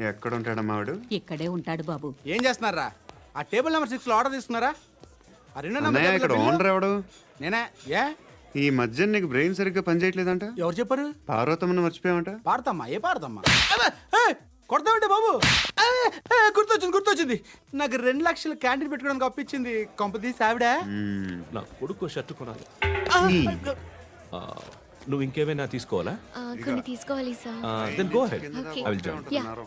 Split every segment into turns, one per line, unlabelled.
ఎక్కడ ఉంటాడమ్మా వాడు?
ఇక్కడే ఉంటాడు బాబు.
ఏం చేస్తున్నారా? ఆ టేబుల్ నెంబర్ సిక్స్లో ఆర్డర్ తీసుకున్నారా? ఆ రెండో నెంబర్
అన్నయ్య ఇక్కడ
టేబుల్
ఓనర్ ఎవడు?
నేనే. ఏ?
ఈ మధ్య నీకు బ్రెయిన్ సరిగ్గా పనిచేయట్లేదంట?
ఎవరు చెప్పారు?
పార్వతమ్మను మర్చిపోయామంట
పాడతామ్మా ఏ పాడతామ్మా అబ్బే, ఏ, కొడతామంటే బాబు? ఏ, ఏ, గుర్తొచ్చింది గుర్తొచ్చింది. నాకు రెండు లక్షలు క్యాంటీన్ పెట్టుకోవడానికి అప్పించింది కొంపతీసి ఆవిడ.
మ్మ్.
నా కొడుకు షర్ట్ కొనాలి. ఆ, నువ్వు ఇంకేమైనా తీసుకోవాలా?
ఆ, కొన్ని తీసుకోవాలి sir.
Then go head. I will join
ఉంటున్నారు.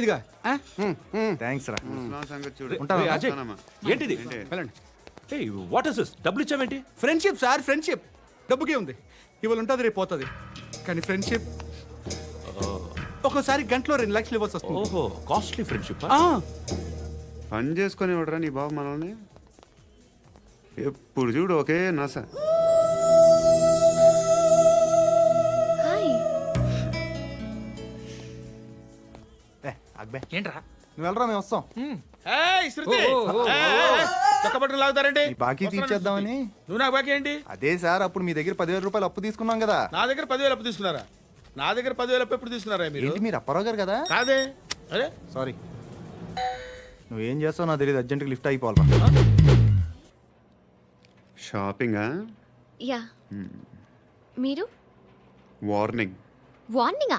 ఇదిగా.
థ్యాంక్స్ రా.
అజయ్
వస్తానమ్మా.
ఏంటిది?
వెళ్ళండి.
ఏయ్ వాట్ ఇస్ దిస్ డబ్బులు ఇచ్చావేంటి
ఫ్రెండ్షిప్ సార్ ఫ్రెండ్షిప్. డబ్బుకే ఉంది. ఇవాళ ఉంటుంది రేపు పోతుంది. కానీ ఫ్రెండ్షిప్. ఒక్కోసారి గంటలో రెండు లక్షలు ఇవ్వాల్సి వస్తుంది.
ఓహో కాస్ట్లీ ఫ్రెండ్షిప్
ఆ,
పని చేసుకొని ఇవ్వడరా నీ బాబు మనల్ని? ఎప్పుడు చూడు ఒకే నస.
ఏ, అక్బే
ఏంట్రా?
నువ్వు వెళ్ళరా మేము వస్తాం.
ఏయ్, శృతి!
ఈ బాకీ తీర్చేద్దామని.
నువ్వు నాకు బాకీ ఏంటి?
అదే సార్ అప్పుడు మీ దగ్గర పదివేల రూపాయలు అప్పు తీసుకున్నాం కదా.
నా దగ్గర పదివేలు అప్పు తీసుకున్నారా? నా దగ్గర పదివేలు అప్పు ఎప్పుడు తీసుకున్నారా మీరు?
ఏంటి మీరు అప్పారావు గారు కదా?
కాదే. అరే.
సారీ. నువ్వేం చేస్తావు నాకు తెలియదు అర్జెంట్గా లిఫ్ట్ అయిపోవాలరా
షాపింగా?
యా. మీరు?
వార్నింగ్
వార్నింగా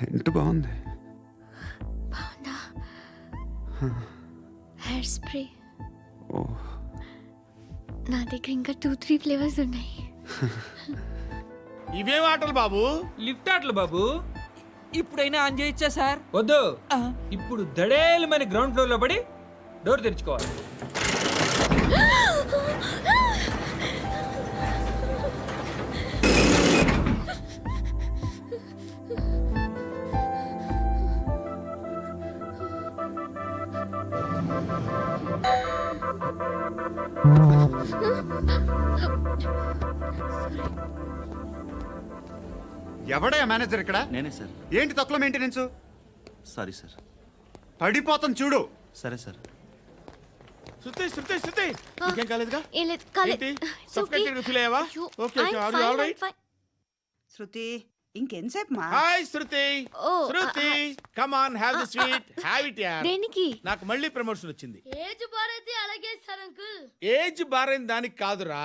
సెంట్ బాగుంది
బాగుందా హెయిర్ స్ప్రే
ఓ
నా దగ్గర ఇంకా టూ త్రీ ఫ్లేవర్స్ ఉన్నాయి
ఇవేం ఆటలు బాబు?
లిఫ్ట్ ఆటలు బాబు.
ఇప్పుడైనా ఆన్ చేయొచ్చా సార్?
వద్దు. ఇప్పుడు దడేలమైన గ్రౌండ్ ఫ్లోర్లో పడి డోర్ తెరుచుకోవాలి.
ఎవడయ్యా మేనేజర్ ఇక్కడ?
నేనే సార్.
ఏంటి తక్కువ మెయింటెనెన్స్
సారీ సార్.
పడిపోతాం చూడు.
సరే సార్.
శృతి శృతి శృతి! ఇంకేం కాలేదుగా?
ఏం లేదు కాలేదు
ఏంటి?
It's
Suffocated గా feel అయ్యావా?
అయ్యో,
Okay, okay.
I'm
Are you
fine,
all
I'm
right?
fine.
Shruti ఇంకెంతసేపు మా
hi Shruti.
Oh,
Shruti come on have the sweet have it యార్
దేనికి?
నాకు మళ్ళీ ప్రమోషన్ వచ్చింది.
ఏజ్ భారతి అలాగే సార్ అంకుల్
ఏజ్ బారైన దానికి కాదురా.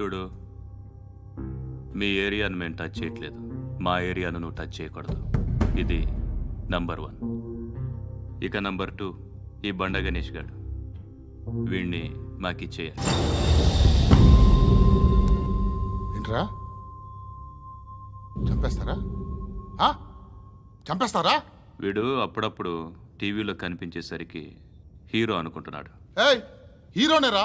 చూడు మీ ఏరియాను మేము టచ్ చేయట్లేదు. మా ఏరియాను నువ్వు టచ్ చేయకూడదు. ఇది నంబర్ వన్ ఇక నంబర్ టూ ఈ బండ గణేష్ గాడు. వీణ్ణి మాకిచ్చేయాలి
ఏంట్రా? చంపేస్తారా? చంపేస్తారా?
వీడు అప్పుడప్పుడు టీవీలో కనిపించేసరికి హీరో అనుకుంటున్నాడు.
ఏయ్ హీరోనేరా?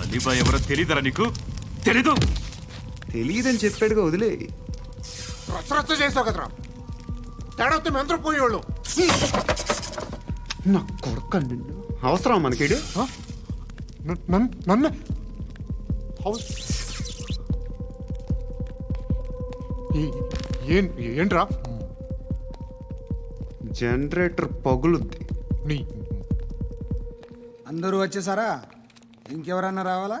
అలీబాయ్ ఎవరో తెలీదరా నీకు? తెలీదు.
తెలియదని చెప్పాడుగా వదిలే.
రచ్చ రచ్చ చేసావు కదరా. తేడా వస్తే మెంతరం పోయేవాళ్ళు.
నా కొడుక నిన్ను. అవసరం మనకిడు
నన్ను హౌస్. ఏంట్రా?
జనరేటర్ పగులుద్ది.
నీ.
అందరూ వచ్చేసారా? ఇంకెవరన్నా రావాలా?